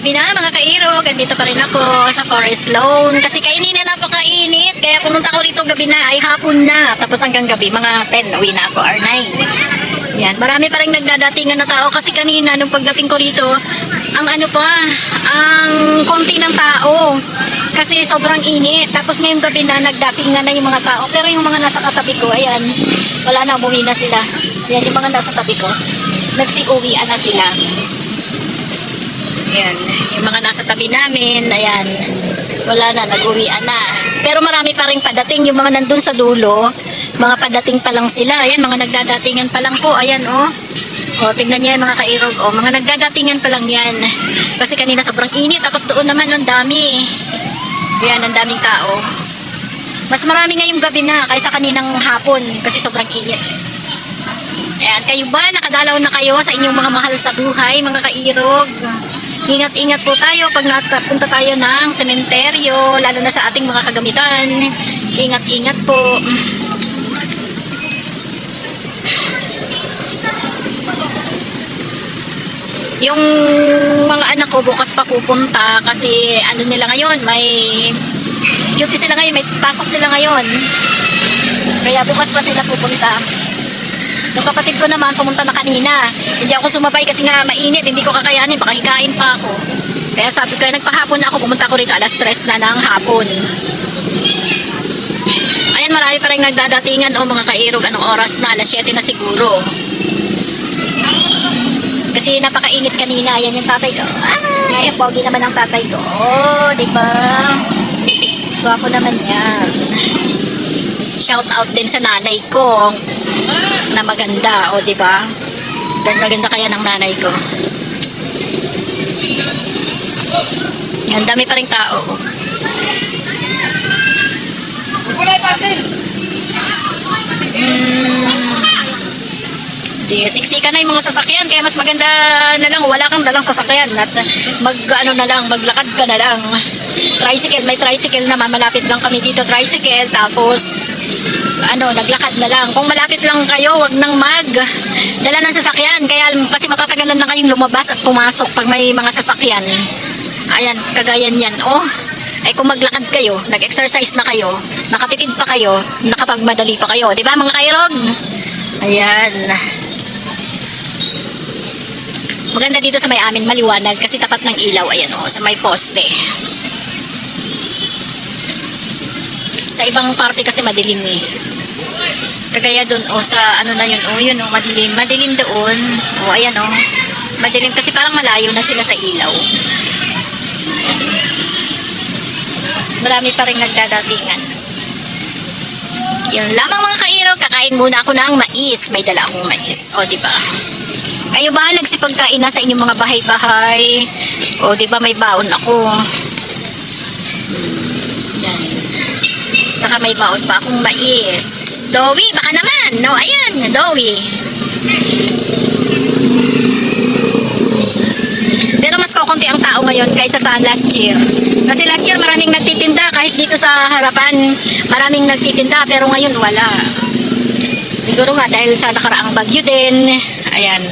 Gabi na mga kairo, ganito pa rin ako sa Forest Lawn. Kasi kainin na napakainit, kaya pumunta ko rito gabi na, ay hapon na. Tapos hanggang gabi, mga 10, uwi na ako, or 9. Yan, marami pa rin nagdadatingan na tao kasi kanina nung pagdating ko rito, ang ano pa, ang konti ng tao. Kasi sobrang init. Tapos ngayong gabi na nagdatingan na yung mga tao. Pero yung mga nasa katabi ko, ayan, wala na, umuwi na sila. Yan, yung mga nasa tabi ko, nagsi-uwian na sila. Ayan, yung mga nasa tabi namin, ayan, wala na, nag-uwian na. Pero marami pa rin padating, yung mga nandun sa dulo, mga padating pa lang sila. Ayan, mga nagdadatingan pa lang po, ayan, oh. O, tingnan niyo yung mga kairog, oh, mga nagdadatingan pa lang yan. Kasi kanina sobrang init, tapos doon naman ang dami. Ayan, ang daming tao. Mas marami ngayong gabi na kaysa kaninang hapon, kasi sobrang init. Ayan, kayo ba? Nakadalaw na kayo sa inyong mga mahal sa buhay, mga kairog. Ingat-ingat po tayo pag napunta tayo ng sementeryo, lalo na sa ating mga kagamitan. Ingat-ingat po. Yung mga anak ko bukas pa pupunta kasi ano nila ngayon, may duty sila ngayon, may pasok sila ngayon. Kaya bukas pa sila pupunta. Yung kapatid ko naman, pumunta na kanina. Hindi ako sumabay kasi nga mainit, hindi ko kakayanin, baka hikain pa ako. Kaya sabi ko, nagpahapon na ako, pumunta ko rito alas 3 na ng hapon. Ayan, marami pa rin nagdadatingan o mga kairog, anong oras na, alas 7 na siguro. Kasi napakainit kanina, yan yung tatay ko. Ay, ang pogi naman ang tatay ko. Oh, di ba? Gwapo naman yan. Shout out din sa nanay ko na maganda, o di ba? Ganda-ganda kaya ng nanay ko. Ang dami pa rin tao. Hmm. Di, siksika na yung mga sasakyan, kaya mas maganda na lang, wala kang dalang sasakyan at mag, ano na lang, maglakad ka na lang. Tricycle, may tricycle naman, malapit lang kami dito, tricycle, tapos, ano, naglakad na lang. Kung malapit lang kayo, wag nang mag dala ng sasakyan, kaya kasi matatagalan na kayong lumabas at pumasok pag may mga sasakyan. Ayan, kagayan yan, oh. Ay kung maglakad kayo, nag-exercise na kayo, nakatipid pa kayo, nakapagmadali pa kayo, di ba mga kairog? Ayan. Maganda dito sa may amin, maliwanag kasi tapat ng ilaw, ayan o, sa may poste. Ibang parte kasi madilim eh. Kagaya doon, o sa ano na yun, o yun o, madilim. Madilim doon, o ayan o. Madilim kasi parang malayo na sila sa ilaw. Marami pa rin nagdadatingan. Yun lamang mga kairo, kakain muna ako ng mais. May dala akong mais. O, di ba? Kayo ba nagsipagkain na sa inyong mga bahay-bahay? O, di ba may baon ako? Yan. Saka may baon pa akong mais. Dowi, baka naman. No, ayan, Dowi. Pero mas kukunti ang tao ngayon kaysa sa last year. Kasi last year maraming nagtitinda kahit dito sa harapan maraming nagtitinda pero ngayon wala. Siguro nga dahil sa nakaraang bagyo din. Ayan.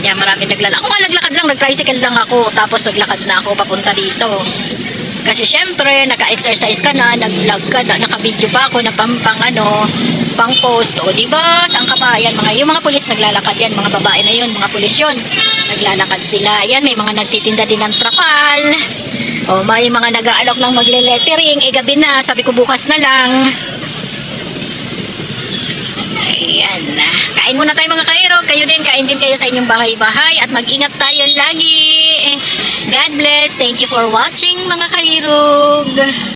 Yan, marami naglalakad. Ako naglakad lang, nag-tricycle lang ako. Tapos naglakad na ako papunta dito. Kasi syempre, naka-exercise ka na, nag-vlog ka na, naka-video pa ako na pang, pang ano, pang post. O, di ba? Saan ka pa? Yan, mga, yung mga pulis naglalakad yan, mga babae na yun, mga pulis yun. Naglalakad sila. Yan, may mga nagtitinda din ng trapal. O, may mga nag-aalok ng magle-lettering. Eh, gabi na. Sabi ko bukas na lang. Ayan na. Kain muna tayo mga kairo. Kayo din, kain din kayo sa inyong bahay-bahay. At mag-ingat tayo lagi. God bless. Thank you for watching mga kairog.